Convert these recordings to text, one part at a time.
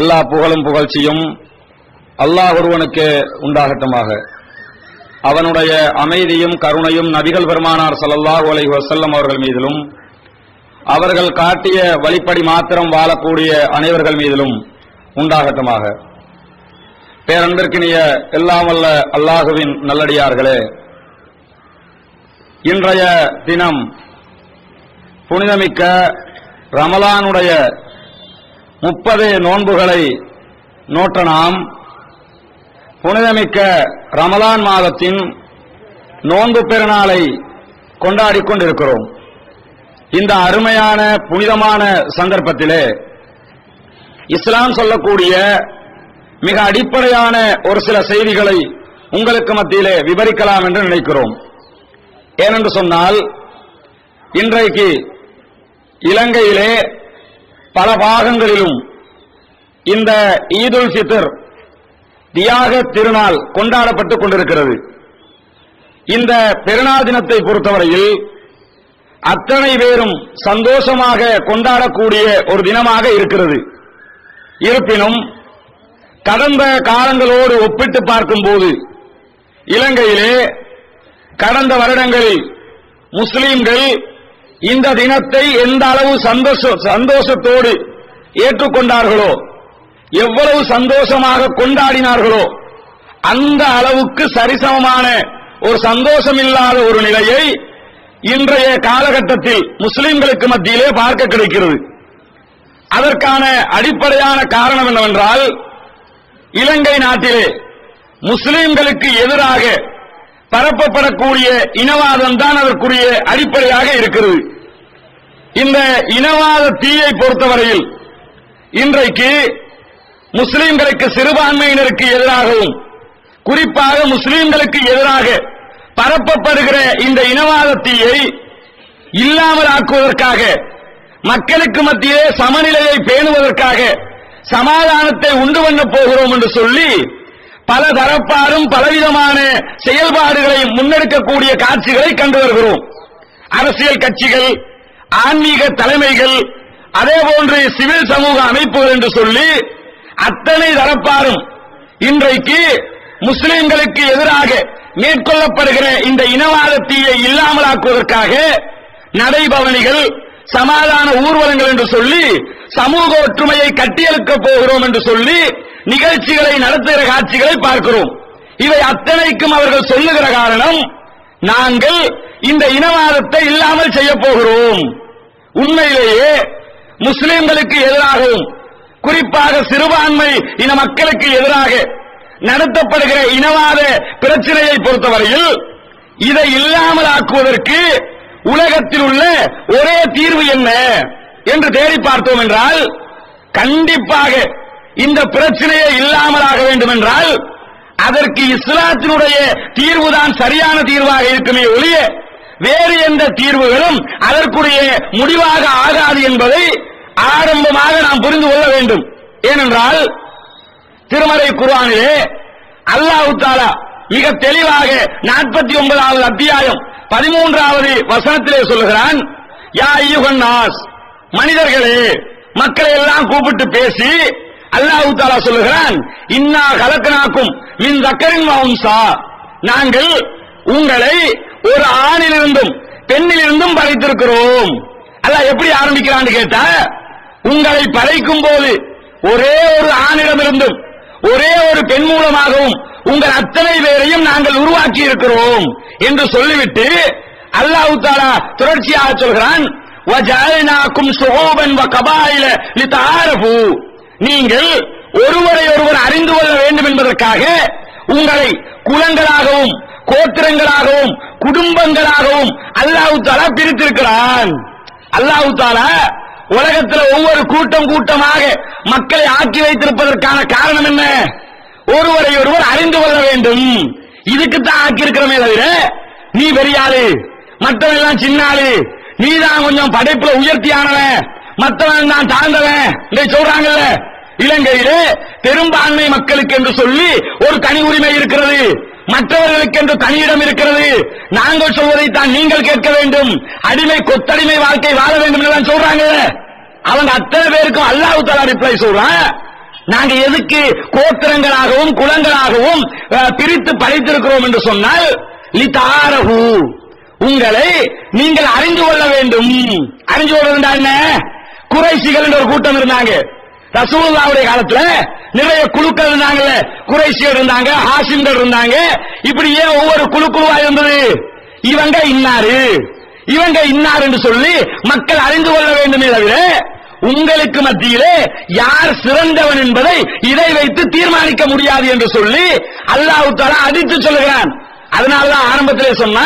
எல்லா புகழும் புகழ்ச்சியும் அல்லாஹ் ஒருவனுக்கு உண்டாகட்டுமாக. அவனுடைய அமைதியும் கருணையும் நபிகள் பெருமானார் ஸல்லல்லாஹு அலைஹி வசல்லம் அவர்கள் மீதிலும் அவர்கள் காட்டிய வழிப்படி மாத்திரம் வாழக்கூடிய அனைவர்கள் மீதிலும் உண்டாகட்டுமாக. பேரன்பிற்கினிய எல்லாம் வல்ல அல்லாஹுவின் நல்லடியார்களே இன்றைய தினம் புனிதமிக்க ரமலானுடைய முப்பது நோன்புகளை நோட்ட நாம் புனிதமிக்க ரமலான் மாதத்தின் நோன்பு பெருநாளை கொண்டாடிக் கொண்டிருக்கிறோம். இந்த அருமையான புனிதமான சந்தர்ப்பத்திலே இஸ்லாம் சொல்லக்கூடிய மிக அடிப்படையான ஒரு சில செய்திகளை உங்களுக்கு மத்தியிலே விவரிக்கலாம் என்று நினைக்கிறோம். ஏனென்று சொன்னால் இன்றைக்கு இலங்கையிலே பல பாகங்களிலும் இந்த ஈதுல் ஃபித்ர் தியாக திருநாள் கொண்டாடப்பட்டுக் கொண்டிருக்கிறது. இந்த பெருநாள் தினத்தை பொறுத்தவரையில் அத்தனை பேரும் சந்தோஷமாக கொண்டாடக்கூடிய ஒரு தினமாக இருக்கிறது. இருப்பினும் கடந்த காலங்களோடு ஒப்பிட்டு பார்க்கும்போது இலங்கையிலே கடந்த வருடங்களில் முஸ்லீம்கள் இந்த தினத்தை எந்த அளவு சந்தோஷத்தோடு ஏற்றுக்கொண்டார்களோ எவ்வளவு சந்தோஷமாக கொண்டாடினார்களோ அந்த அளவுக்கு சரிசமமான ஒரு சந்தோஷம் இல்லாத ஒரு நிலையை இன்றைய காலகட்டத்தில் முஸ்லிம்களுக்கு மத்தியிலே பார்க்க கிடைக்கிறது. அதற்கான அடிப்படையான காரணம் என்னவென்றால் இலங்கை நாட்டிலே முஸ்லிம்களுக்கு எதிராக பரப்பப்படக்கூடிய இனவாதம் தான் அதற்குரிய அடிப்படையாக இருக்கிறது. இந்த இனவாத தீயை பொறுத்தவரையில் இன்றைக்கு முஸ்லிம்களுக்கு சிறுபான்மையினருக்கு எதிராகவும் குறிப்பாக முஸ்லிம்களுக்கு எதிராக பரப்பப்படுகிற இந்த இனவாத தீயை இல்லாமல் ஆக்குவதற்காக மக்களுக்கு மத்தியிலே சமநிலையை பேணுவதற்காக சமாதானத்தை உண்டு பண்ண போகிறோம் என்று சொல்லி பல தரப்பாரும் பலவிதமான செயல்பாடுகளை முன்னெடுக்கக்கூடிய காட்சிகளை கண்டு வருகிறோம். அரசியல் கட்சிகள் ஆன்மீக தலைமைகள் அதே போன்று சிவில் சமூக அமைப்புகள் என்று சொல்லி அத்தனை தரப்பாரும் இன்றைக்கு முஸ்லிம்களுக்கு எதிராக மேற்கொள்ளப்படுகிற இந்த இனவாத தீயை இல்லாமலாக்குவதற்காக நடைபவனிகள் சமாதான ஊர்வலங்கள் என்று சொல்லி சமூக ஒற்றுமையை கட்டியெழுக்கப் போகிறோம் என்று சொல்லி நிகழ்ச்சிகளை நடத்துகிற காட்சிகளை பார்க்கிறோம். இவை அத்தனைக்கும் அவர்கள் சொல்லுகிற காரணம் நாங்கள் இந்த இனவாதத்தை இல்லாமல் செய்ய போகிறோம். உண்மையிலேயே முஸ்லிம்களுக்கு எதிராகவும் குறிப்பாக சிறுபான்மை இன மக்களுக்கு எதிராக நடத்தப்படுகிற இனவாத பிரச்சனையை பொறுத்தவரையில் இதை இல்லாமல் ஆக்குவதற்கு உலகத்தில் உள்ள ஒரே தீர்வு என்ன என்று தேடி பார்த்தோம் என்றால் கண்டிப்பாக இந்த பிரச்சனையை இல்லாமலாக வேண்டும் என்றால் அதற்கு இஸ்லாத்தினுடைய தீர்வுதான் சரியான தீர்வாக இருக்குமே ஒழிய வேறு எந்த தீர்வுகளும் அதற்குரிய முடிவாக ஆகாது என்பதை ஆரம்பமாக நாம் புரிந்து கொள்ள வேண்டும். ஏனென்றால் திருமறை குர்ஆனிலே அல்லாஹு தாலா மிக தெளிவாக நாற்பத்தி ஒன்பதாவது அத்தியாயம் பதிமூன்றாவது வசனத்திலே சொல்லுகிறான் யா ஐயுகன் மனிதர்களே மக்களை எல்லாம் கூப்பிட்டு பேசி அல்லாஹு தாலா சொல்லுகிறான் இன்னா கலக்கனாக்கும் மின் தக்கரின் வம்சா நாங்கள் உங்களை ஒரு ஆணிலிருந்தும் பெண்ணிலிருந்தும் படைத்திருக்கிறோம். அல்லாஹ் எப்படி ஆரம்பிக்கிறான்னு கேட்டா உங்களை படைக்கும் போது ஒரே ஒரு ஆணிடமிருந்தும் ஒரே ஒரு பெண் மூலமாகவும் உங்கள் அத்தனை பேரையும் நாங்கள் உருவாக்கி இருக்கிறோம் என்று சொல்லிவிட்டு அல்லாஹ் தாலா தொடர்ச்சியாக சொல்கிறான் சுகோபன் வ கபாயில நீங்கள் ஒருவரை ஒருவர் அறிந்து கொள்ள வேண்டும் என்பதற்காக உங்களை குலங்களாகவும் கோத்திரங்களாகவும் குடும்பங்களாகவும் அல்லாஹு தாலா பிரித்திருக்கிறான். அல்லாஹு தாலா உலகத்தில் ஒவ்வொரு கூட்டம் கூட்டமாக மக்களை ஆக்கி வைத்திருப்பதற்கான காரணம் என்ன? ஒருவரை ஒருவர் அறிந்து கொள்ள வேண்டும். இதுக்குத்தான் ஆக்கி இருக்கிறமே தவிர நீ பெரியாளு மற்றவன் எல்லாம் சின்ன ஆளு நீ தான் கொஞ்சம் படைப்புல உயர்த்தியானவன் மற்றவன் தான் தாழ்ந்தவன் இதை சொல்றாங்கல்ல? இலங்கையிலே பெரும்பான்மை மக்களுக்கு என்று சொல்லி ஒரு தனி உரிமை இருக்கிறது. மற்றவர்களுக்கு என்று தனியிடம் இருக்கிறது. நாங்கள் சொல்வதை தான் நீங்கள் கேட்க வேண்டும். அடிமை கொத்தடிமை வாழ்க்கை வாழ வேண்டும் என்று சொல்றாங்க. அவங்க அத்தனை பேருக்கும் அல்லாஹு தலா ரிப்ளை சொல்றான் நாங்க எதுக்கு கோத்திரங்களாகவும் குலங்களாகவும் பிரித்து படைத்திருக்கிறோம் என்று சொன்னால் லிதாரஹு உங்களை நீங்கள் அறிந்து கொள்ள வேண்டும். அறிந்து கொள்ள என்ன? குறைசிகள் என்ற ஒரு கூட்டம் இருந்தாங்க. ரசூல்லாவுடைய காலத்துல நிறைய குழுக்கள் இருந்தாங்கல்ல. குறைசியர் இருந்தாங்க ஹாசிம்கள் இருந்தாங்க. இப்படியே ஒவ்வொரு குழு குழுவா இருந்தது? இவங்க இன்னாரு. இவங்க இன்னார் என்று சொல்லி மக்கள் அறிந்து கொள்ள வேண்டுமே தவிர உங்களுக்கு மத்தியிலே யார் சிறந்தவன் என்பதை இதை வைத்து தீர்மானிக்க முடியாது என்று சொல்லி அல்லாஹு தாலா அடித்து சொல்லுகிறான். அதனாலதான் ஆரம்பத்திலே சொன்ன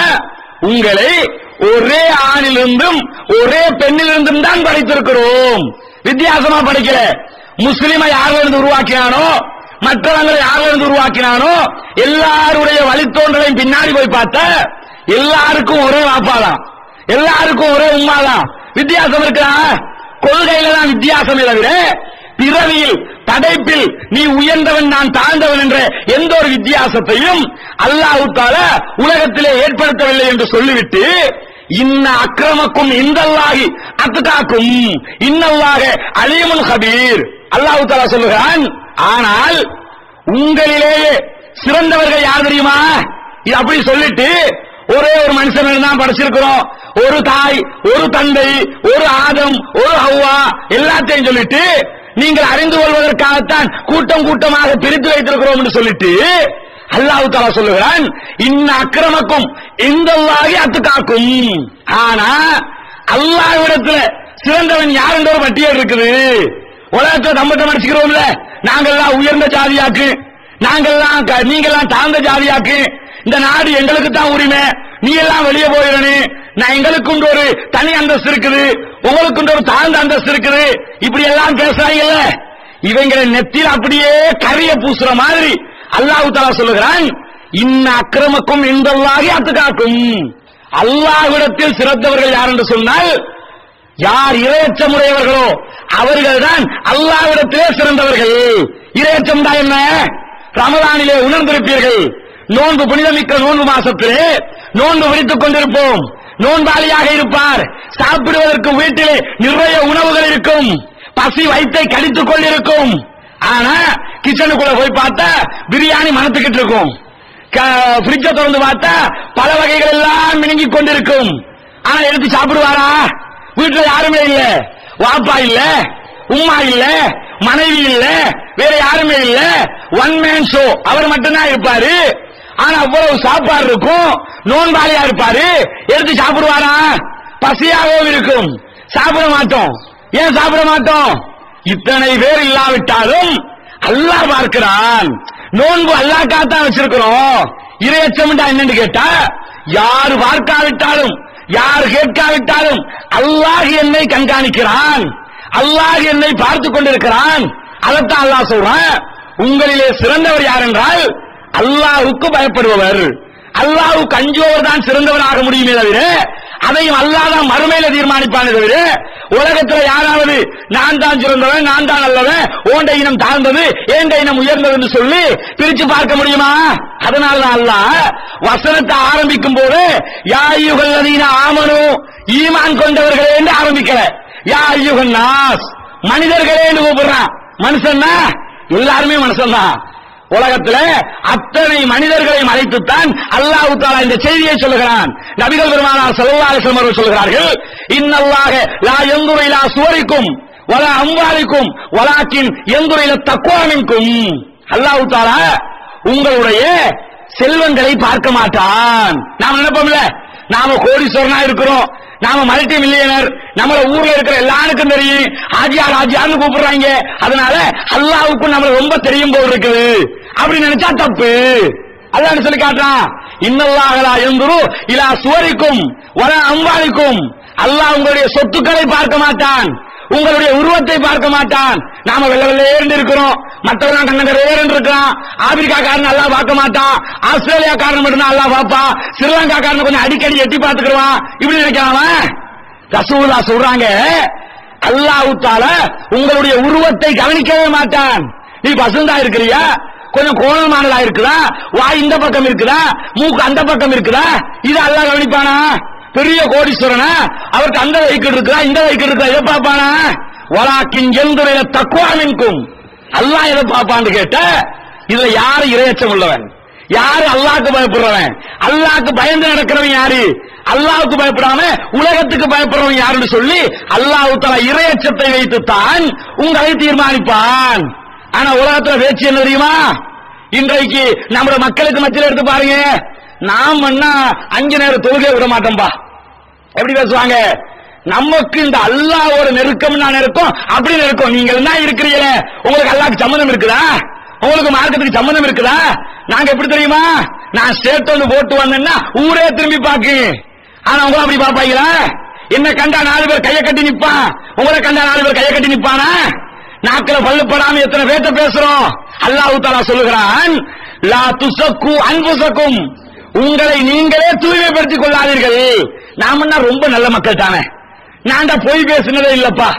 உங்களை ஒரே ஆணிலிருந்தும் ஒரே பெண்ணிலிருந்தும் தான் படைத்திருக்கிறோம். வித்தியாசமா படிக்கிற முஸ்லிமை யாரிலிருந்து உருவாக்கினானோ மற்றவங்களை யாரிலிருந்து உருவாக்கினானோ எல்லாருடைய வழித்தோன்றலையும் பின்னாடி போய் பார்த்த எல்லாருக்கும் ஒரே வாப்பாதான். எல்லாருக்கும் ஒரே உமாதான் வித்தியாசம் இருக்கா? கொள்கையில தான் வித்தியாசம் தவிர பிறவியில் படைப்பில் நீ உயர்ந்தவன் நான் தாழ்ந்தவன் என்ற எந்த ஒரு வித்தியாசத்தையும் அல்லாஹ் தாலா உலகத்திலே ஏற்படுத்தவில்லை என்று சொல்லிவிட்டு இன்ன அக்கிரமக்கும் இந்தல்லாகி அத்துக்காக்கும். இன்னல்லாக அலியமுன் ஹபீர் அல்லாஹு தாலா சொல்லுகிறான் ஆனால் உங்களிலேயே சிறந்தவர்கள் யார் தெரியுமா? இது அப்படி சொல்லிட்டு ஒரே ஒரு மனுஷன் தான் படைச்சிருக்கிறோம். ஒரு தாய் ஒரு தந்தை ஒரு ஆதம் ஒரு ஹவ்வா எல்லாத்தையும் சொல்லிட்டு நீங்கள் அறிந்து கொள்வதற்காகத்தான் கூட்டம் கூட்டமாக பிரித்து வைத்திருக்கிறோம் என்று சொல்லிட்டு அல்லாஹு தாலா சொல்லுகிறான் இன்ன அக்கிரமக்கும் இந்த அத்து காக்கும் ஆனா அல்லாஹ்விடத்துல சிறந்தவன் யார் என்ற ஒரு பட்டியல் இருக்குது. உலகத்துல தம்பத்தை மடிச்சுக்கிறோம்ல நாங்கெல்லாம் உயர்ந்த ஜாதியாக்கு நாங்கெல்லாம் க- நீங்கெல்லாம் தாழ்ந்த ஜாதியாக்கு இந்த நாடு எங்களுக்கு தான் உரிமை. நீ எல்லாம் வெளியே போயிடனு நான் எங்களுக்குண்டு ஒரு தனி அந்தஸ்து இருக்குது. உங்களுக்குண்டு ஒரு தாழ்ந்த அந்தஸ்து இருக்குது. இப்படி எல்லாம் பேசுறாங்கல்ல. இவங்களை நெத்தியில் அப்படியே கரிய பூசுற மாதிரி அல்லாஹு தஆலா சொல்லுகிறான் இன்ன அக்கிரமக்கும் இந்தல்லாகி அத்துக்காக்கும் அல்லாஹ்விடத்தில் சிறந்தவர்கள் யார் என்று சொன்னால் யார் இரையச்சமுடையவர்களோ அவர்கள்தான் அல்லாவிடத்திலே சிறந்தவர்கள். இரையச்சம் தான் என்ன? ரமலானிலே உணர்ந்திருப்பீர்கள். நோன்பு புனிதமிக்க நோன்பு மாசத்திலே நோன்பு விடுத்துக் கொண்டிருப்போம். நோன்பாளியாக இருப்பார். சாப்பிடுவதற்கு வீட்டிலே நிறைய உணவுகள் இருக்கும். பசி வயிற்றை கடித்துக் கொண்டிருக்கும். ஆனா கிச்சனுக்குள்ள போய் பார்த்தா பிரியாணி மனத்துக்கிட்டு இருக்கும். ஃப்ரிட்ஜ திறந்து பார்த்தா பல வகைகள் எல்லாம் மினுங்கி கொண்டிருக்கும். ஆனா எடுத்து சாப்பிடுவாரா? வீட்டுல யாருமே இல்ல. வாப்பா இல்ல உம்மா இல்ல மனைவி இல்ல வேற யாருமே இல்ல. ஒன் மேன் ஷோ அவர் மட்டும்தான் இருப்பாரு. ஆனா அவ்வளவு சாப்பாடு இருக்கும். நோன்பாளியா இருப்பாரு. எடுத்து சாப்பிடுவாரா? பசியாகவும் இருக்கும். சாப்பிட மாட்டோம். ஏன் சாப்பிட மாட்டோம்? இத்தனை பேர் இல்லாவிட்டாலும் அல்லாஹ் பார்க்கிறான். நோன்பு அல்லாஹ்க்காகத்தான் வச்சிருக்கிறோம். இரையச்சம்டா என்னன்னு கேட்டா யார் பார்க்காவிட்டாலும் யார் கேட்காவிட்டாலும் அல்லாஹ் என்னை கண்காணிக்கிறான். அல்லாஹ் என்னை பார்த்து கொண்டிருக்கிறான். அதைத்தான் அல்லாஹ் சொல்றான். உங்களிலே சிறந்தவர் யார் என்றால் அல்லாஹுக்கு பயப்படுபவர். அல்லாஹுக்கு அஞ்சுபவர் தான் சிறந்தவராக முடியுமே தவிர அதையும் அல்லாதான் மறுமையில தீர்மானிப்பானே தவிர உலகத்துல யாராவது நான் தான் சிறந்தவன் நான் தான் நல்லவன் ஓண்ட இனம் தாழ்ந்தது ஏண்ட இனம் உயர்ந்தது என்று சொல்லி பிரிச்சு பார்க்க முடியுமா? அதனால தான் அல்லாஹ் வசனத்தை ஆரம்பிக்கும் போது யா ஐயுகல்லதீன ஆமனு ஈமான் கொண்டவர்களே என்று ஆரம்பிக்கல. யா ஐயுகன் நாஸ் மனிதர்களே என்று கூப்பிடுறான். மனுஷன்னா? எல்லாருமே மனுஷன் தான் உலகத்துல அத்தனை மனிதர்களை மறைத்துத்தான் அல்லாஹு தாலா இந்த செய்தியை சொல்லுகிறான். நபிகள் பெருமானார் ஸல்லல்லாஹு அலைஹி சொல்லுகிறார்கள் அவர்கள் சொல்கிறார்கள் இன்னல்லாக லா யன்துரு இலா சுவரிக்கும் வலா அம்பாலிக்கும் வலாக்கின் எங்குரையில தக்குவாமிக்கும் அல்லாஹு தாலா உங்களுடைய செல்வங்களை பார்க்க மாட்டான். நாம் நினைப்போம்ல நாம கோடீஸ்வரனா இருக்கிறோம் நாம மல்டி மில்லியனர் நம்மள ஊர்ல இருக்கிற எல்லாருக்கும் தெரியும். ஆஜியார் ஆஜியார்னு கூப்பிடுறாங்க. அதனால அல்லாவுக்கும் நம்மள ரொம்ப தெரியும் போல் இருக்குது. அப்படி நினைச்சா தப்பு. அல்லான்னு சொல்லி காட்டுறான் இன்னல்லாகலா எழுந்துரு இலா சுவரிக்கும் வர அம்பாலிக்கும் அல்லாஹ் உங்களுடைய சொத்துக்களை பார்க்க மாட்டான். உங்களுடைய உருவத்தை பார்க்க மாட்டான். நாம வெள்ள வெள்ளையே இருக்கிறோம் மற்றவங்க கண்ணகரேன்னு இருக்கிறான் ஆப்பிரிக்கா காரன் நல்லா பார்க்க மாட்டான். ஆஸ்திரேலியா காரன் மட்டும் நல்லா பார்ப்பா ஸ்ரீலங்கா காரன் கொஞ்சம் அடிக்கடி எட்டி பார்த்துக்கிடுவான். இப்படி நினைக்காம ரசூல்லா சொல்றாங்க அல்லாவுத்தால உங்களுடைய உருவத்தை கவனிக்கவே மாட்டான். நீ பசுந்தா இருக்கிறியா? கொஞ்சம் கோணமானதா இருக்குதா? வாய் இந்த பக்கம் இருக்குதா? மூக்கு அந்த பக்கம் இருக்குதா? இது அல்லா கவனிப்பானா? பெரிய கோடீஸ்வரனா? அவருக்கு அந்த வைக்கிட்டு இருக்கா இந்த வைக்கிட்டு இருக்கா இதை பார்ப்பானா? வலாக்கின் எந்துரையில தக்குவாமின்கும் அல்லாஹ் எதை பார்ப்பான்னு கேட்ட இதுல யாரு இரையச்சம் உள்ளவன்? யாரு அல்லாக்கு பயப்படுறவன்? அல்லாக்கு பயந்து நடக்கிறவன் யாரு? அல்லாவுக்கு பயப்படாம உலகத்துக்கு பயப்படுறவன் யாருன்னு சொல்லி அல்லாஹ் தலா இரையச்சத்தை வைத்து தான் உங்களை தீர்மானிப்பான். ஆனா உலகத்துல பேச்சு என்ன தெரியுமா? இன்றைக்கு நம்ம மக்களுக்கு மத்தியில் எடுத்து பாருங்க. நாம் என்ன அஞ்சு நேரம் தொழுகை விட மாட்டோம்பா? எப்படி பேசுவாங்க? நமக்கு இந்த அல்லாஹ்வோட நெருக்கம்னா நெருக்கம் அப்படி நெருக்கம். நீங்க என்ன இருக்கிறீங்களே. உங்களுக்கு அல்லாக்கு சம்மந்தம் இருக்குதா? உங்களுக்கு மார்க்கத்துக்கு சம்மந்தம் இருக்குதா? நாங்க எப்படி தெரியுமா? நான் ஸ்டேட் வந்து போட்டு வந்தேன்னா ஊரே திரும்பி பாக்கு ஆனா உங்களை அப்படி பாப்பாங்களா என்ன கண்டா நாலு பேர் கையை கட்டி நிப்பான்? உங்களை கண்டா நாலு பேர் கையை கட்டி நிப்பானா? நாக்கில பல்லு படாம எத்தனை பேர்த்த பேசுறோம்? அல்லாஹு தாலா சொல்லுகிறான் லா துசக்கு அன்புசக்கும் உங்களை நீங்களே தூய்மைப்படுத்திக் கொள்ளாதீர்கள். நாமன்னா ரொம்ப நல்ல மக்கள் தானே. நான் தான் பொய் பேசினதே இல்லப்பா.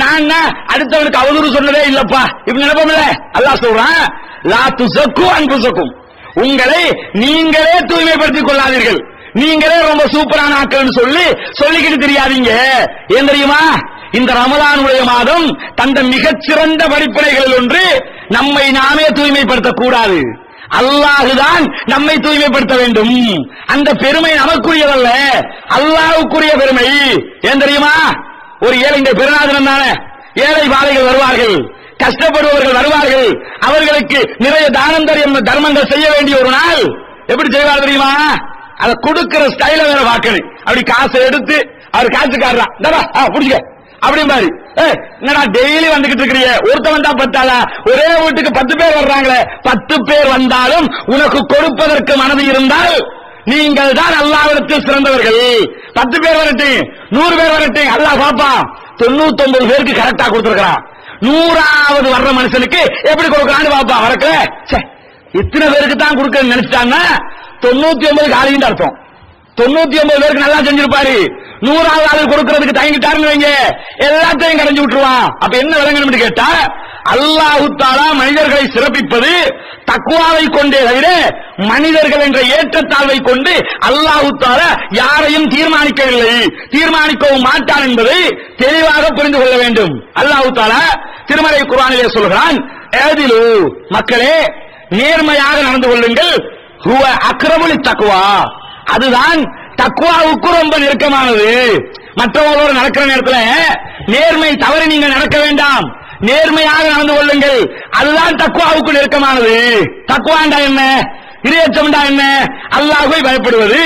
நான் அடுத்தவனுக்கு அவதூறு சொன்னதே இல்லப்பா. இப்படி நினைப்போம்ல அல்லாஹ் சொல்றான் லா அன்பு அன்புசக்கும் உங்களை நீங்களே தூய்மைப்படுத்திக் கொள்ளாதீர்கள். நீங்களே ரொம்ப சூப்பரான ஆட்கள்னு சொல்லி சொல்லிக்கிட்டு தெரியாதீங்க. ஏன் தெரியுமா? இந்த ரமலானுடைய மாதம் தந்த மிகச்சிறந்த படிப்பினைகளில் ஒன்று நம்மை நாமே தூய்மைப்படுத்தக்கூடாது. அல்லாஹுதான் நம்மை தூய்மைப்படுத்த வேண்டும். அந்த பெருமை நமக்குரியதல்ல. அல்லாஹுக்குரிய பெருமை. ஏன் தெரியுமா? ஒரு ஏழை இந்த பெருநாதனம் தானே. ஏழை பாதைகள் வருவார்கள். கஷ்டப்படுபவர்கள் வருவார்கள். அவர்களுக்கு நிறைய தானம் தரியம் தர்மங்கள் செய்ய வேண்டிய ஒரு நாள். எப்படி செய்வார் தெரியுமா? அதை கொடுக்கிற ஸ்டைல வேற பார்க்கணும். அப்படி காசை எடுத்து அவர் காசுக்காரன் இந்தாடா, ஆ, புடிச்சுக்க. அப்படி மாதிரி என்னடா டெய்லி வந்துகிட்டு இருக்கிறீங்க ஒருத்தவன் தான் பத்தாளா. ஒரே வீட்டுக்கு பத்து பேர் வர்றாங்களே. பத்து பேர் வந்தாலும் உனக்கு கொடுப்பதற்கு மனது இருந்தால் நீங்கள் தான் அல்லாவிடத்தில் சிறந்தவர்கள். பத்து பேர் வரட்டும் நூறு பேர் வரட்டும். அல்லாஹ் பாப்பான் தொண்ணூத்தி ஒன்பது பேருக்கு கரெக்டா கொடுத்திருக்கிறான். நூறாவது வர்ற மனுஷனுக்கு எப்படி கொடுக்கறான்னு பாப்பா வரக்கல? இத்தனை பேருக்கு தான் கொடுக்க நினைச்சிட்டாங்கன்னா தொண்ணூத்தி ஒன்பது காலின்னு அர்த்தம். தொண்ணூத்தி ஒன்பது பேருக்கு நல்லா செஞ்சிருப்பாரு. நூறாவது ஆளு கொடுக்கறதுக்கு தயங்கிட்டாருன்னு வைங்க. எல்லாத்தையும் கடைஞ்சு விட்டுருவான். அப்ப என்ன விளங்கணும் கேட்டா அல்லாஹு தாலா மனிதர்களை சிறப்பிப்பது தக்குவாவை கொண்டே தவிர மனிதர்கள் என்ற ஏற்றத்தாழ்வை கொண்டு அல்லாஹு தாலா யாரையும் தீர்மானிக்கவில்லை. தீர்மானிக்கவும் மாட்டான் என்பதை தெளிவாக புரிந்து கொள்ள வேண்டும். அல்லாஹு தாலா திருமலை குர்ஆனிலே சொல்கிறான் ஏதிலு மக்களே நேர்மையாக நடந்து கொள்ளுங்கள். ஹுவ அக்ரமுலி தக்குவா அதுதான் தக்குவாவுக்கு ரொம்ப நெருக்கமானது. மற்றவங்களோட நடக்கிற நேரத்தில் நேர்மை தவறு நீங்க நடக்க வேண்டாம். நேர்மையாக நடந்து கொள்ளுங்கள். அதுதான் தக்குவாவுக்கு நெருக்கமானது. தக்குவாண்டா என்ன? இரையச்சம்டா என்ன? அல்லாஹ்வை பயப்படுவது.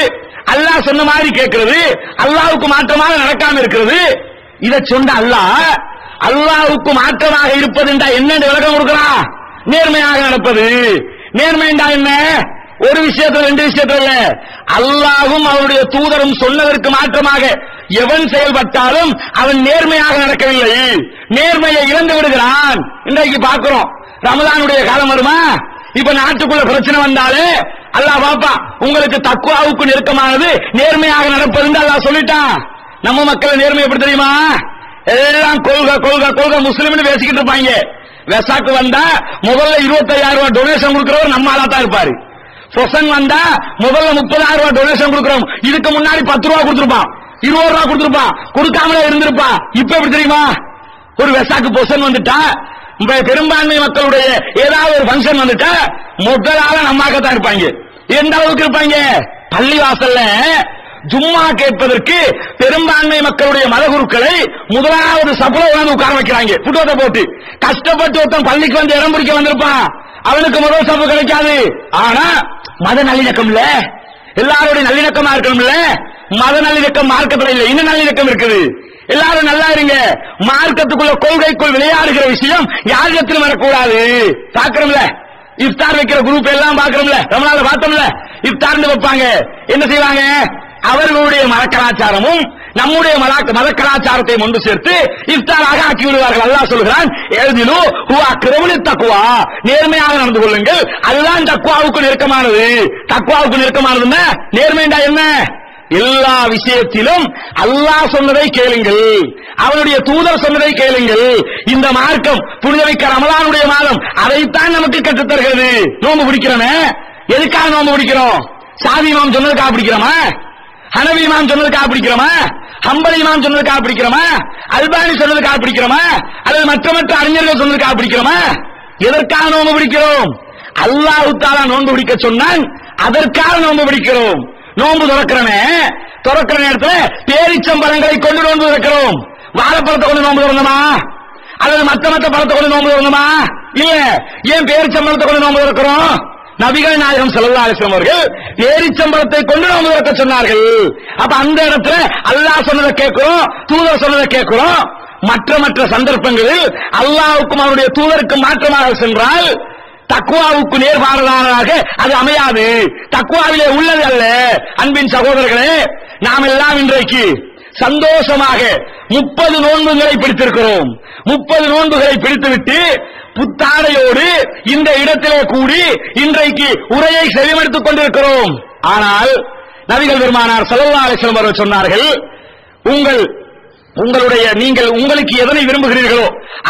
அல்லாஹ் சொன்ன மாதிரி கேட்கிறது. அல்லாவுக்கு மாற்றமாக நடக்காம இருக்கிறது. இதை சொன்ன அல்லாஹ் அல்லாவுக்கு மாற்றமாக இருப்பதுண்டா என்ன விளக்கம் கொடுக்கிறான். நேர்மையாக நடப்பது. நேர்மைண்டா என்ன? ஒரு விஷயத்துல ரெண்டு விஷயத்துல இல்ல. அவருடைய தூதரும் சொன்னதற்கு மாற்றமாக எவன் செயல்பட்டாலும் அவன் நேர்மையாக நடக்கவில்லை. நேர்மையை இழந்து விடுகிறான். இன்றைக்கு பார்க்கிறோம். ரமதானுடைய காலம் வருமா? இப்ப நாட்டுக்குள்ள பிரச்சனை வந்தாலே அல்லாஹ் பாப்பா உங்களுக்கு தக்குவாவுக்கு நெருக்கமானது நேர்மையாக நடப்பதுன்னு அல்லாஹ் சொல்லிட்டான். நம்ம மக்கள் நேர்மை எப்படி தெரியுமா? எல்லாம் கொள்கை கொள்கை கொள்கை. முஸ்லீம்னு பேசிக்கிட்டு இருப்பாங்க. வெசாக்கு வந்தா முதல்ல இருபத்தையாயிரம் ரூபாய் டொனேஷன் கொடுக்கிறவர் நம்ம ஆளா தான் இருப்பாரு. சொசன் வந்தா முதல்ல முப்பதாயிரம் ரூபாய் டொனேஷன் கொடுக்கிறோம். இதுக்கு முன்னாடி பத்து ரூபா கொடுத்துருப்பான். இருபது ரூபா கொடுத்துருப்பான். கொடுக்காமலே இருந்திருப்பான் இப்ப எப்படி தெரியுமா? ஒரு வெசாக்கு பொசன் வந்துட்டா பெரும்பான்மை மக்களுடைய ஏதாவது ஒரு ஃபங்க்ஷன் வந்துட்டா முதலாள நம்மாக்கத்தான் இருப்பாங்க. எந்த அளவுக்கு இருப்பாங்க? பள்ளி வாசல்ல ஜும்மா கேட்பதற்கு பெரும்பான்மை மக்களுடைய மதகுருக்களை முதலாவது சபல உணர்ந்து உட்கார வைக்கிறாங்க. புட்டோத்தை போட்டு. கஷ்டப்பட்டு ஒருத்தன் பள்ளிக்கு வந்து இடம் பிடிக்க வந்திருப்பான். அவனுக்கு முதல் சபு கிடைக்காது. ஆனா மத நல்லிணக்கம் இல்ல எல்லாருடைய நல்லிணக்கமா இருக்கணும்ல? மத நல்லிணக்கம் மார்க்கத்துல இல்ல. இன்னும் நல்லிணக்கம் இருக்குது? எல்லாரும் நல்லா இருங்க. மார்க்கத்துக்குள்ள கொள்கைக்குள் விளையாடுகிற விஷயம் யாரிடத்திலும் வரக்கூடாது. பாக்குறோம்ல இஃப்தார் வைக்கிற குரூப் எல்லாம் பாக்குறோம்ல ரமணால பார்த்தோம்ல? இஃப்தார்னு வைப்பாங்க. என்ன செய்வாங்க? அவர்களுடைய மத கலாச்சாரமும் நம்முடைய மத கலாச்சாரத்தையும் ஒன்று சேர்த்து இஃப்தாராக ஆக்கி விடுவார்கள் அல்லாஹ் சொல்கிறான் எழுதிலோ ஹுவா கிரமணி தக்குவா நேர்மையாக நடந்து கொள்ளுங்கள். அதுதான் தக்குவாவுக்கு நெருக்கமானது. தக்குவாவுக்கு நெருக்கமானதுன்னா நேர்மைண்டா என்ன? எல்லா விஷயத்திலும் அல்லாஹ் சொன்னதை கேளுங்கள். அவனுடைய தூதர் சொன்னதை கேளுங்கள். இந்த மார்க்கம் புனிதமிக்க ரமலானுடைய மாதம் அதைத்தான் நமக்கு கற்றுத் தருகிறது நோம்பு பிடிக்கிறோமே? எதுக்காக நோம்பு பிடிக்கிறோம்? சாதி இமாம் சொன்னதுக்காக பிடிக்கிறோமா? ஹனவி இமாம் சொன்னதுக்காக பிடிக்கிறோமா? ஹம்பல் இமாம் சொன்னதுக்காக பிடிக்கிறோமா? அல்பானி சொன்னதுக்காக பிடிக்கிறோமா? அல்லது மற்ற மற்ற அறிஞர்கள் சொன்னதுக்காக பிடிக்கிறோமா? எதற்காக நோன்பு பிடிக்கிறோம்? அல்லாஹு தாலா நோன்பு பிடிக்க சொன்னால் அதற்காக நோன்பு பிடிக்கிறோம். நோன்பு துறக்கிறமே துறக்கிற நேரத்துல பேரிச்சம்பழங்களை கொண்டு நோன்பு திறக்கிறோம். வாழைப்பழத்தை கொண்டு நோன்பு திறந்தமா? அல்லது மற்ற மற்ற பழத்தை கொண்டு நோன்பு திறந்தமா? இல்ல. ஏன் பேரிச்சம்பழத்தை கொண்டு நோன்பு திறக்கிறோம்? நபிகள் நாயகம் ஸல்லல்லாஹு அலைஹி அவர்கள் ஏரிச்சம்பளத்தை கொண்டு நாம் திறக்க சொன்னார்கள். அப்ப அந்த இடத்துல அல்லாஹ் சொன்னதை கேட்கிறோம் தூதர் சொன்னதை கேட்கிறோம். மற்ற மற்ற சந்தர்ப்பங்களில் அல்லாவுக்கும் அவருடைய தூதருக்கும் மாற்றமாக சென்றால் தக்குவாவுக்கு நேர்மாறானதாக அது அமையாது. தக்குவாவிலே உள்ளது அல்ல. அன்பின் சகோதரர்களே நாம் எல்லாம் இன்றைக்கு சந்தோஷமாக முப்பது நோன்புகளை பிடித்திருக்கிறோம். முப்பது நோன்புகளை பிடித்துவிட்டு புத்தாடையோடு இந்த இடத்திலே கூடி இன்றைக்கு உரையை செவிமடுத்துக் கொண்டிருக்கிறோம். ஆனால் நபிகள் பெருமானார் ஸல்லல்லாஹு அலைஹி அவர்கள் சொன்னார்கள் உங்கள் உங்களுடைய நீங்கள் உங்களுக்கு எதனை விரும்புகிறீர்களோ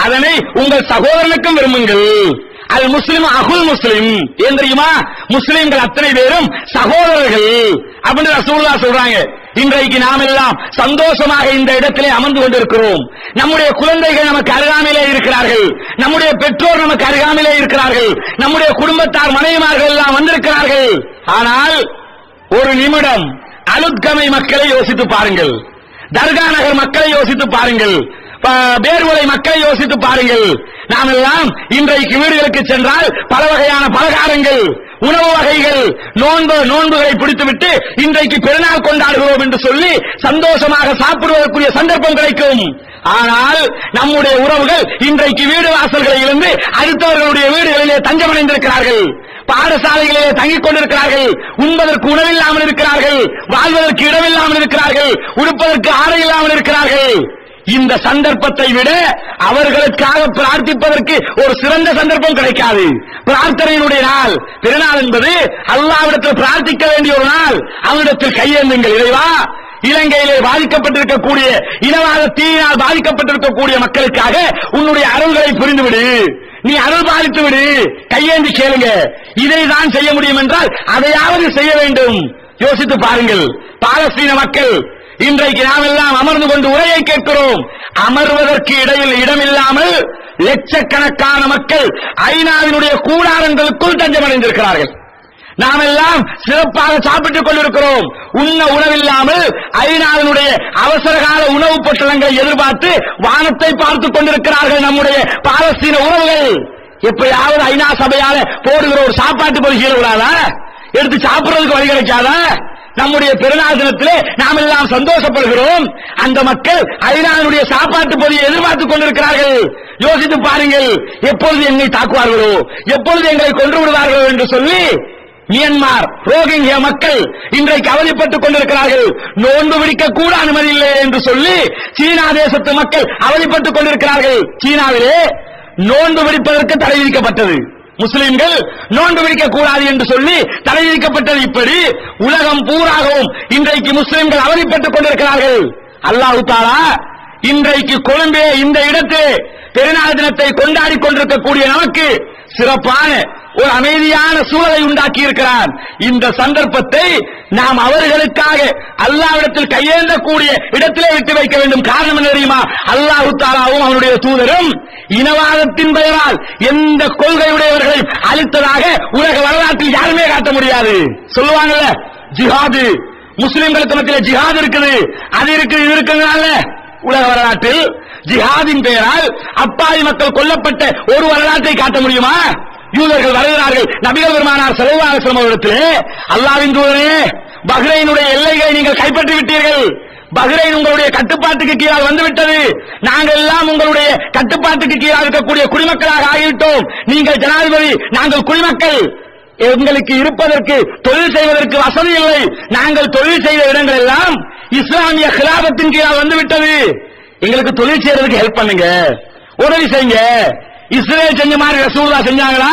அதனை உங்கள் சகோதரனுக்கும் விரும்புங்கள். அல் முஸ்லிம் அகுல் முஸ்லிம். ஏன் தெரியுமா? முஸ்லிம்கள் அத்தனை பேரும் சகோதரர்கள். அப்படின்னு ரசூல்லா சொல்றாங்க. இன்றைக்கு நாம் எல்லாம் சந்தோஷமாக இந்த இடத்திலே அமர்ந்து கொண்டிருக்கிறோம். நம்முடைய குழந்தைகள் நமக்கு அருகாமையிலே இருக்கிறார்கள். நம்முடைய பெற்றோர் நமக்கு அருகாமையிலே இருக்கிறார்கள். நம்முடைய குடும்பத்தார் மனைவிமார்கள் எல்லாம் வந்திருக்கிறார்கள். ஆனால் ஒரு நிமிடம் அலுத்கமை மக்களை யோசித்து பாருங்கள். தர்கா நகர் மக்களை யோசித்து பாருங்கள். பேர்வலை மக்களை யோசித்து பாருங்கள். நாம் எல்லாம் இன்றைக்கு வீடுகளுக்கு சென்றால் பல வகையான பலகாரங்கள் உணவு வகைகள் நோன்பு நோன்புகளை பிடித்துவிட்டு இன்றைக்கு பெருநாள் கொண்டாடுகிறோம் என்று சொல்லி சந்தோஷமாக சாப்பிடுவதற்குரிய சந்தர்ப்பம் கிடைக்கும். ஆனால் நம்முடைய உறவுகள் இன்றைக்கு வீடு வாசல்களில் இருந்து அடுத்தவர்களுடைய வீடுகளிலே தஞ்சமடைந்திருக்கிறார்கள். பாடசாலைகளிலே தங்கிக் கொண்டிருக்கிறார்கள். உண்பதற்கு உணவில்லாமல் இருக்கிறார்கள். வாழ்வதற்கு இடமில்லாமல் இருக்கிறார்கள். உடுப்பதற்கு ஆடை இல்லாமல் இருக்கிறார்கள். இந்த சந்தர்ப்பத்தை விட அவர்களுக்காக பிரார்த்திப்பதற்கு ஒரு சிறந்த சந்தர்ப்பம் கிடைக்காது. பிரார்த்தனையினுடைய நாள். திருநாள் என்பது அல்லாவிடத்தில் பிரார்த்திக்க வேண்டிய ஒரு நாள். அவனிடத்தில் கையேந்துங்கள் இறைவா. இலங்கையிலே பாதிக்கப்பட்டிருக்கக்கூடிய இனவாத தீயினால் பாதிக்கப்பட்டிருக்கக்கூடிய மக்களுக்காக உன்னுடைய அருள்களை புரிந்துவிடு. நீ அருள் பாதித்து விடு கையேந்தி கேளுங்க. இதை தான் செய்ய முடியும் என்றால் அதையாவது செய்ய வேண்டும். யோசித்து பாருங்கள். பாலஸ்தீன மக்கள் இன்றைக்கு நாம் எல்லாம் அமர்ந்து கொண்டு உரையை கேட்கிறோம். அமர்வதற்கு இடையில் இடமில்லாமல் லட்சக்கணக்கான மக்கள் ஐநாவினுடைய கூடாரங்களுக்குள் தஞ்சமடைந்திருக்கிறார்கள். நாம் எல்லாம் சிறப்பாக சாப்பிட்டுக் கொண்டிருக்கிறோம். உண்ண உணவில்லாமல் ஐநாவினுடைய அவசரகால உணவுப் பொட்டலங்களை எதிர்பார்த்து வானத்தை பார்த்துக் கொண்டிருக்கிறார்கள் நம்முடைய பாலஸ்தீன உறவுகள். எப்பயாவது ஐநா சபையால போடுகிற ஒரு சாப்பாட்டு பொருள் கீழே விடாதா எடுத்து சாப்பிடுறதுக்கு வழி கிடைக்காதா? நம்முடைய பெருநாசனத்திலே நாம் எல்லாம் சந்தோஷப்படுகிறோம். அந்த மக்கள் ஐநாவினுடைய சாப்பாட்டு பொதியை எதிர்பார்த்துக் கொண்டிருக்கிறார்கள். யோசித்து பாருங்கள் எப்பொழுது என்னை தாக்குவார்களோ எப்பொழுது எங்களை கொன்று விடுவார்களோ என்று சொல்லி மியன்மார் ரோஹிங்கிய மக்கள் இன்றைக்கு அவதிப்பட்டுக் கொண்டிருக்கிறார்கள். நோன்பு விடிக்க கூட அனுமதி இல்லை என்று சொல்லி சீனா தேசத்து மக்கள் அவதிப்பட்டுக் கொண்டிருக்கிறார்கள். சீனாவிலே நோன்பு விடிப்பதற்கு தடை விதிக்கப்பட்டது. முஸ்லிம்கள் நோன்பு பிடிக்க கூடாது என்று சொல்லி தடை விதிக்கப்பட்டது இப்படி. உலகம் பூராகவும் இன்றைக்கு முஸ்லிம்கள் அவதிப்பட்டுக் கொண்டிருக்கிறார்கள். அல்லாஹ் தாலா இன்றைக்கு கொழும்பே இந்த இடத்திலே பெருநாள் தினத்தை கொண்டாடி கொண்டிருக்கக்கூடிய நமக்கு சிறப்பான ஒரு அமைதியான சூழலை உண்டாக்கி இருக்கிறார் இந்த சந்தர்ப்பத்தை நாம் அவர்களுக்காக அல்லாவிடத்தில் கையேந்தக்கூடிய இடத்திலே விட்டு வைக்க வேண்டும். காரணம் என்ன தெரியுமா? அல்லாஹு தாலாவும் அவனுடைய தூதரும் இனவாதத்தின் பெயரால் எந்த கொள்கையுடையவர்களை அழித்ததாக உலக வரலாற்றில் யாருமே காட்ட முடியாது. சொல்லுவாங்கல்ல ஜிஹாது. முஸ்லிம்களுக்கு மத்தியில் ஜிஹாத் இருக்குது. அது இருக்குது இது இருக்குங்கிறாங்க. உலக வரலாற்றில் ஜிஹாதின் பெயரால் அப்பாவி மக்கள் கொல்லப்பட்ட ஒரு வரலாற்றை காட்ட முடியுமா? யூதர்கள் வருகிறார்கள். நபிகள் பெருமானார் செலவாசம் அவரிடத்திலே அல்லாவின் தூதரே பஹ்ரைனுடைய எல்லைகளை நீங்கள் கைப்பற்றி விட்டீர்கள். பஹ்ரைன் உங்களுடைய கட்டுப்பாட்டுக்கு கீழால் வந்துவிட்டது. நாங்கள் எல்லாம் உங்களுடைய கட்டுப்பாட்டுக்கு கீழாக இருக்கக்கூடிய குடிமக்களாக ஆகிவிட்டோம். நீங்கள் ஜனாதிபதி நாங்கள் குடிமக்கள். எங்களுக்கு இருப்பதற்கு தொழில் செய்வதற்கு வசதி இல்லை. நாங்கள் தொழில் செய்த இடங்கள் எல்லாம் இஸ்லாமிய கிலாபத்தின் கீழால் வந்துவிட்டது. எங்களுக்கு தொழில் செய்யறதுக்கு ஹெல்ப் பண்ணுங்க. உதவி செய்யுங்க. இஸ்ரேல் செஞ்ச மாதிரி ரசூல்லா செஞ்சாங்களா?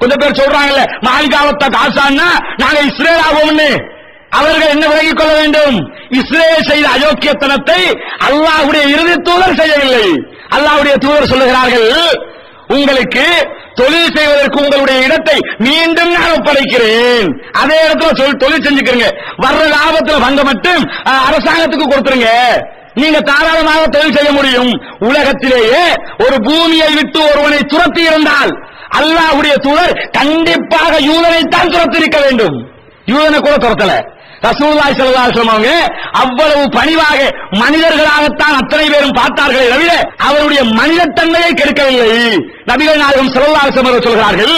கொஞ்சம் பேர் சொல்றாங்கல்ல மாளிகாவத்த காசான்னா நாங்க இஸ்ரேல் ஆகும்னு அவர்கள் என்ன விலகிக் கொள்ள வேண்டும்? இஸ்ரேல் செய்த அயோக்கியத்தனத்தை அல்லாஹுடைய இறுதி தூதர் செய்யவில்லை. அல்லாஹ்வுடைய தூதர் சொல்லுகிறார்கள் உங்களுக்கு தொழில் செய்வதற்கு உங்களுடைய இடத்தை மீண்டும் நான் ஒப்படைக்கிறேன். அதே இடத்துல சொல் தொழில் செஞ்சுக்கிறீங்க. வர்ற லாபத்தில் பங்க மட்டும் அரசாங்கத்துக்கு கொடுத்துருங்க. நீங்க தாராளமாக தொழில் செய்ய முடியும். உலகத்திலேயே ஒரு பூமியை விட்டு ஒருவனை துரத்தி இருந்தால் அல்லாஹ்வுடைய தூதர் கண்டிப்பாக யூதனைத்தான் துரத்திருக்க வேண்டும். யூதனை கூட துரத்தல. ரசூல்லாய் ஸல்லல்லாஹு அவங்க அவ்வளவு பணிவாக மனிதர்களாகத்தான் அத்தனை பேரும் பார்த்தார்களே தவிர அவருடைய மனிதத்தன்மையை கெடுக்கவில்லை. நபிகள் நாயகம் ஸல்லல்லாஹு அவர்கள் சொல்கிறார்கள்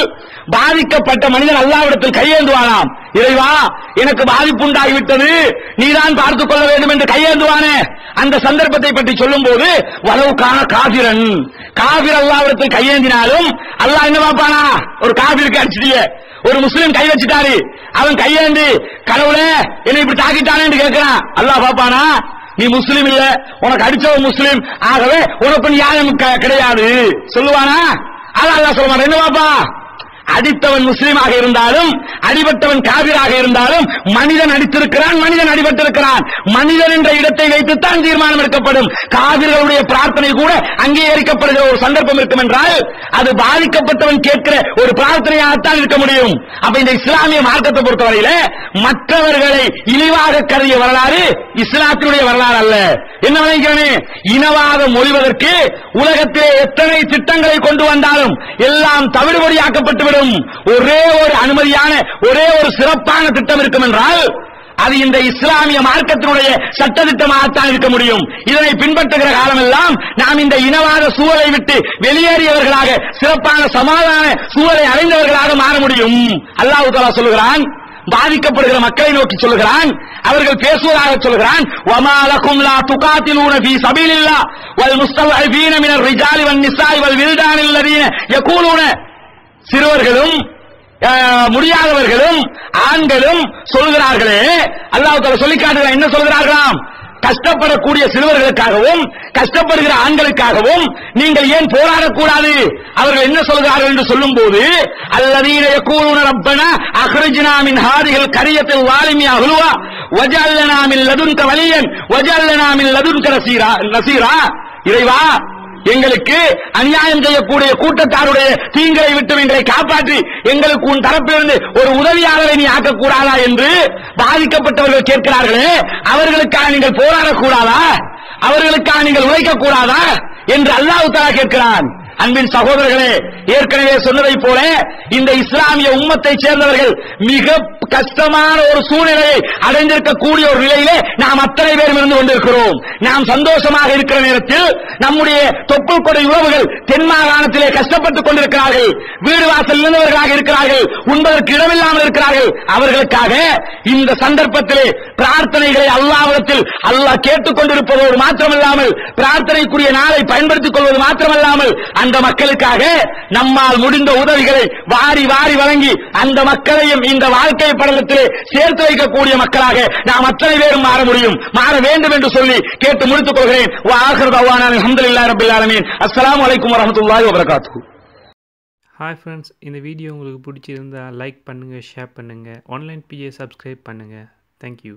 பாதிக்கப்பட்ட மனிதன் அல்லாவிடத்தில் கையேந்துவானாம். இறைவா எனக்கு பாதிப்பு உண்டாகிவிட்டது நீதான் பார்த்துக் கொள்ள வேண்டும் என்று கையேந்துவானே. அந்த சந்தர்ப்பத்தை பற்றி சொல்லும் போது வலவு காபிரன். காபிர் அல்லாவிடத்தில் கையேந்தினாலும் அல்லாஹ் என்ன பார்ப்பானா? ஒரு காபிருக்கு அடிச்சிட்டியே. ஒரு முஸ்லீம் கை வச்சுட்டாரு. அவன் கையேந்து கடவுளே என்னை இப்படி தாக்கிட்டானே என்று கேட்கிறான். அல்லாஹ் பாப்பானா நீ முஸ்லீம் இல்ல. உனக்கு அடிச்சவன் முஸ்லீம். ஆகவே உனக்கு நியாயம் க- கிடையாது. சொல்லுவானா? அதான் அல்லாஹ் சொல்ல என்ன பாப்பா அடித்தவன் முஸ்லீமாக இருந்தாலும் அடிபட்டவன் காவிராக இருந்தாலும் மனிதன் அடித்திருக்கிறான் மனிதன் அடிபட்டிருக்கிறான். மனிதன் என்ற இடத்தை வைத்துத்தான் தீர்மானம் எடுக்கப்படும். காவிர்களுடைய பிரார்த்தனை கூட அங்கீகரிக்கப்படுகிற ஒரு சந்தர்ப்பம் இருக்கும் என்றால் அது பாதிக்கப்பட்டவன் கேட்கிற ஒரு பிரார்த்தனையாகத்தான் இருக்க முடியும். அப்ப இந்த இஸ்லாமிய மார்க்கத்தை பொறுத்தவரையில மற்றவர்களை இழிவாக கருதிய வரலாறு இஸ்லாத்தினுடைய வரலாறு அல்ல. என்ன நினைக்கிறேன்? இனவாதம் ஒழிவதற்கு உலகத்திலே எத்தனை திட்டங்களை கொண்டு வந்தாலும் எல்லாம் தவிடுபடியாக்கப்பட்டுவிடும். ஒரே ஒரு அனுமதியான ஒரே ஒரு சிறப்பான திட்டம் இருக்கும் என்றால் அது இந்த இஸ்லாமிய மார்க்கத்தினுடைய சட்டத்திட்டமாகத்தான் இருக்க முடியும். இதனை பின்பற்றுகிற காலமெல்லாம் நாம் இந்த இனவாத சூழலை விட்டு வெளியேறியவர்களாக சிறப்பான சமாதான சூழலை அடைந்தவர்களாக மாற முடியும். அல்லாஹ் சொல்லுகிறான் பாதிக்கப்படுகிற மக்களை நோக்கி சொல்லுகிறான். அவர்கள் பேசுவதாக சொல்லுகிறான். வமா லகும் லா துகாத்திலூன ஃபீ சபீலில்லாஹ் வல் முஸ்தல்ஹீன மினர் ரிஜாலி வன் நிசாய் வல் வில்தானில் லதீன யகூலூன. சிறுவர்களும் அஹ், முடியாதவர்களும் ஆண்களும் சொல்கிறார்களே அல்லாஹ் தஆலா சொல்லி காட்டுகிறான். என்ன சொல்கிறார்களாம் கஷ்டப்படக்கூடிய சிறுவர்களுக்காகவும் கஷ்டப்படுகிற ஆண்களுக்காகவும் நீங்கள் ஏன் போராடக்கூடாது? அவர்கள் என்ன சொல்கிறார்கள் என்று சொல்லும் போது அல்லதீன யகூலுன ரப்பனா அக்ரிஜ்னா கரியத்தில் வாலிமி அகலுவா வஜல்லனாமின் லதுன்க வலியன் வஜல்லனாமின் லதுன்க நசீரா நசீரா இறைவா எங்களுக்கு அநியாயம் செய்யக்கூடிய கூட்டத்தாருடைய தீங்களை விட்டு எங்களை காப்பாற்றி எங்களுக்கு உன் தரப்பிலிருந்து ஒரு உதவியாளரை நீ ஆக்கக்கூடாதா என்று பாதிக்கப்பட்டவர்கள் கேட்கிறார்களே அவர்களுக்காக நீங்கள் போராடக்கூடாதா? அவர்களுக்காக நீங்கள் உழைக்க கூடாதா என்று அல்லாஹு தஆலா கேட்கிறான். அன்பின் சகோதரர்களே ஏற்கனவே சொன்னதை போல இந்த இஸ்லாமிய உம்மத்தை சேர்ந்தவர்கள் மிக கஷ்டமான ஒரு சூழ்நிலையை அடைந்திருக்கக்கூடிய ஒரு நிலையிலே நாம் அத்தனை பேரும் இருந்து கொண்டிருக்கிறோம். நாம் சந்தோஷமாக இருக்கிற நேரத்தில் நம்முடைய தொப்புள் கொடை உறவுகள் தென் மாகாணத்திலே கஷ்டப்பட்டுக் கொண்டிருக்கிறார்கள். வீடு வாசல் இருந்தவர்களாக இருக்கிறார்கள். உண்பதற்கு இடமில்லாமல் இருக்கிறார்கள். அவர்களுக்காக இந்த சந்தர்ப்பத்திலே பிரார்த்தனைகளை அல்லாவிடத்தில் அல்லாஹ் கேட்டுக் கொண்டிருப்பதோடு மாத்திரமல்லாமல் பிரார்த்தனைக்குரிய நாளை பயன்படுத்திக் கொள்வது மாத்திரமல்லாமல் அந்த மக்களுக்காக நம்மால் முடிந்த உதவிகளை வாரி வாரி வழங்கி அந்த மக்களையும் இந்த வாழ்க்கை படலத்திலே சேர்த்து வைக்கக்கூடிய மக்களாக நாம் அத்தனை பேரும் மாற முடியும். மாற வேண்டும் என்று சொல்லி கேட்டு முடித்துக் கொள்கிறேன். வாஹர் தவானா அல்ஹம்துலில்லாஹி ரப்பில் ஆலமீன். அஸ்ஸலாமு அலைக்கும் வரஹ்மத்துல்லாஹி வபரகாத்துஹு. ஹாய் ஃப்ரெண்ட்ஸ் இந்த வீடியோ உங்களுக்கு பிடிச்சிருந்தா லைக் பண்ணுங்கள் ஷேர் பண்ணுங்கள் ஆன்லைன் பிஏ சப்ஸ்கிரைப் பண்ணுங்கள் தேங்க்யூ